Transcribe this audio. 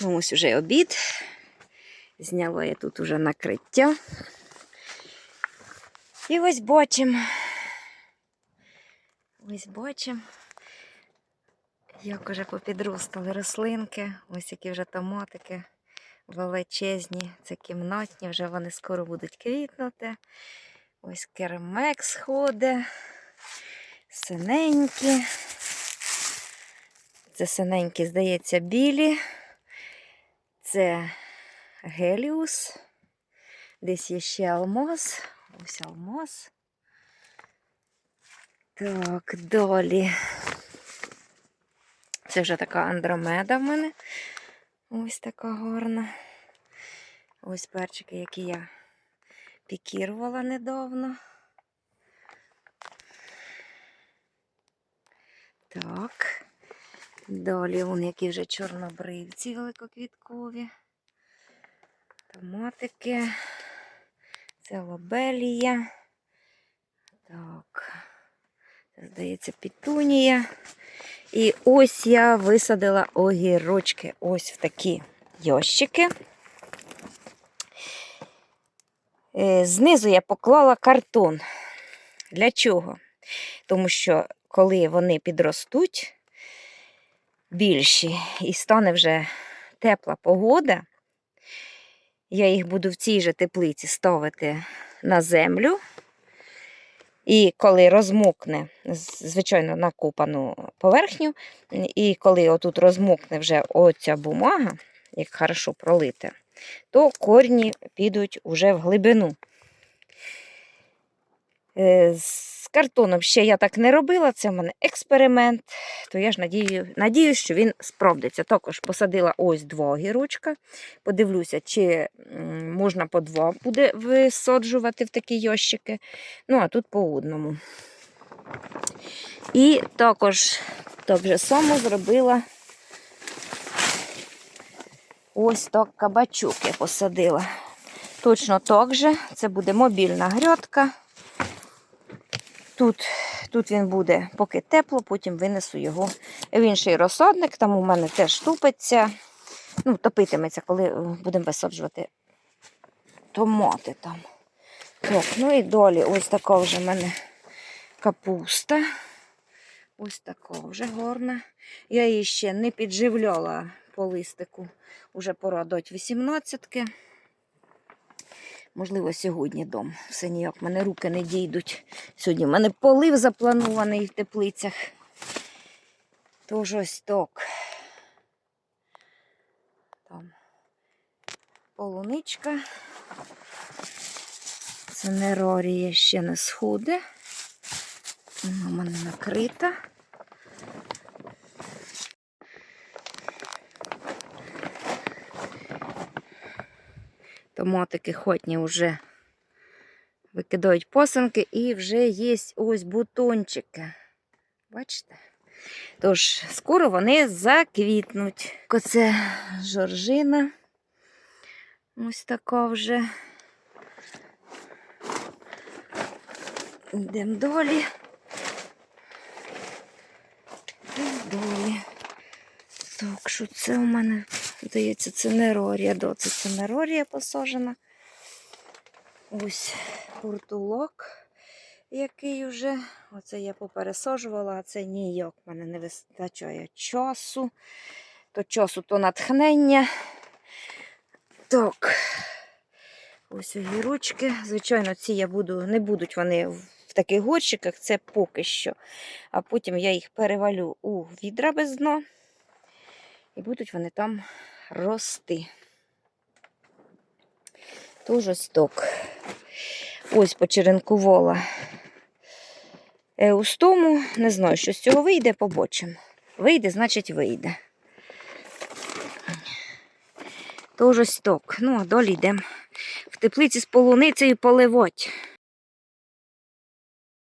Ну, ось уже обід. Зняла я тут уже накриття. І ось бачимо. Ось бачимо, як уже попідростали рослинки. Ось які вже томатики величезні. Це кімнатні, вже вони скоро будуть квітнути. Ось кермекс ходить. Синенькі. Це синенькі, здається, білі. Це геліус. Десь є ще алмаз. Ось алмаз. Так, далі. Це вже така андромеда в мене. Ось така гарна. Ось перчики, які я пікірувала недавно. Так. Далі вон які вже чорнобривці великоквіткові. Томатики. Це лобелія. Так. Це, здається, пітунія. І ось я висадила огірочки ось в такі йощики. Е, Знизу я поклала картон. Для чого? Тому що коли вони підростуть більші і стане вже тепла погода, я їх буду в цій же теплиці ставити на землю. І коли розмокне, звичайно, на купану поверхню, і коли отут розмокне вже оця бумага, як хорошо пролите, то корні підуть уже в глибину. Картоном ще я так не робила, це в мене експеримент, то я ж надію, надію, що він справдиться. Також посадила ось два огірочка. Подивлюся, чи можна по два буде висаджувати в такі ящики. Ну, а тут по одному. І також так же само зробила ось так кабачок я посадила. Точно так же, це буде мобільна грядка. Тут, тут він буде поки тепло, потім винесу його в інший розсадник. Там у мене теж тупиться. Ну, топитиметься, коли е, будемо висаджувати томати там. Так, ну і далі ось така вже в мене капуста. Ось така вже гарна. Я її ще не підживляла по листику. Уже пора дати 18-ки. Можливо, сьогодні дом. Все ніяк в мене руки не дійдуть. Сьогодні в мене полив запланований в теплицях. Тож ось так. Там полуничка. Це нерорія ще не сходить. Вона в мене накрита. Томатики хотні вже викидають посанки і вже є ось бутончики. Бачите? Тож, скоро вони заквітнуть. Оце жоржина. Ось така вже. Йдемо далі. Йдемо далі. Так, що це у мене? Здається, це нерорія. Да, це, це нерорія посажена. Ось портулок, який вже. Оце я попересаджувала, а це ніяк в мене не вистачає часу. То часу, то натхнення. Так. Ось огірочки. Звичайно, ці я буду, не будуть вони в таких горщиках, це поки що. А потім я їх перевалю у відра без дна. І будуть вони там рости. Тож ось. Ось почеренкувала еустому. Не знаю, що з цього вийде, побачимо. Вийде, значить вийде. Тож ось. Ну, а далі йдемо в теплиці з полуницею поливати.